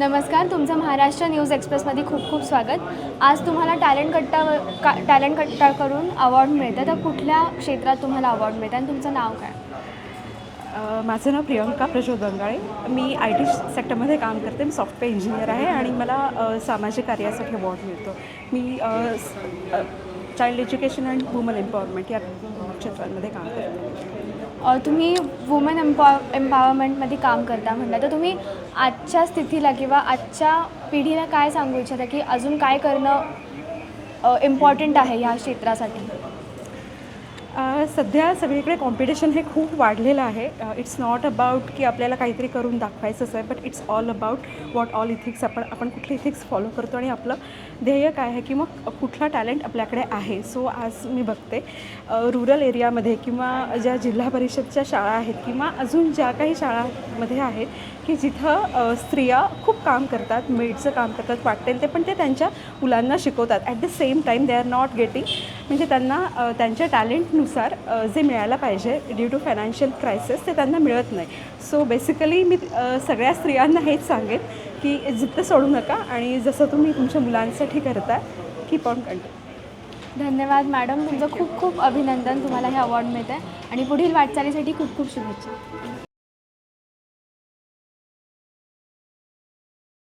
नमस्कार तुमचं महाराष्ट्र न्यूज एक्सप्रेसमध्ये खूप खूप स्वागत. आज तुम्हाला टॅलेंट कट्टा का टॅलेंट कट्टा करून अवॉर्ड मिळतं. तर कुठल्या क्षेत्रात तुम्हाला अवॉर्ड मिळतं आणि तुमचं नाव काय? माझं नाव प्रियंका प्रज्वल बंगाळे मी आय टी सेक्टरमध्ये काम करते. मी सॉफ्टवेअर इंजिनियर आहे आणि मला सामाजिक कार्यासाठी अवॉर्ड मिळतो. मी child education and women empowerment या क्षेत्रांमध्ये काम करता. तुम्ही वुमेन एम्पॉ एम्पॉवरमेंटमध्ये काम करता म्हटलं तर तुम्ही आजच्या स्थितीला किंवा आजच्या पिढीला काय सांगू इच्छिता की अजून काय करणं इम्पॉर्टंट आहे ह्या क्षेत्रासाठी? सध्या सगळीकडे कॉम्पिटिशन हे खूप वाढलेलं आहे. इट्स नॉट अबाउट की आपल्याला काहीतरी करून दाखवायचंच आहे but it's all about what all ethics आपण आपण कुठले इथिक्स फॉलो करतो आणि आपलं ध्येय काय आहे की मग कुठला टॅलेंट आपल्याकडे आहे. सो आज मी बघते रुरल एरियामध्ये किंवा ज्या जिल्हा परिषदच्या शाळा आहेत किंवा अजून ज्या काही शाळांमध्ये आहेत की जिथं स्त्रिया खूप काम करतात मेडचं काम करतात वाटेल ते पण ते त्यांच्या मुलांना शिकवतात. At the same time they are not getting म्हणजे त्यांना त्यांच्या टॅलेंट अ, जे मिळायला पाहिजे ड्यू टू फायनान्शियल क्रायसिस ते त्यांना मिळत नाही. सो बेसिकली मी सगळ्या स्त्रियांना हेच सांगेन की जिद्द सोडू नका आणि जसं तुम्ही तुमच्या मुलांसाठी करताय कीप ऑन कंटिन्यू धन्यवाद मॅडम. तुमचं खूप खूप अभिनंदन. तुम्हाला हे अवॉर्ड मिळतं आहे आणि पुढील वाटचालीसाठी खूप खूप शुभेच्छा.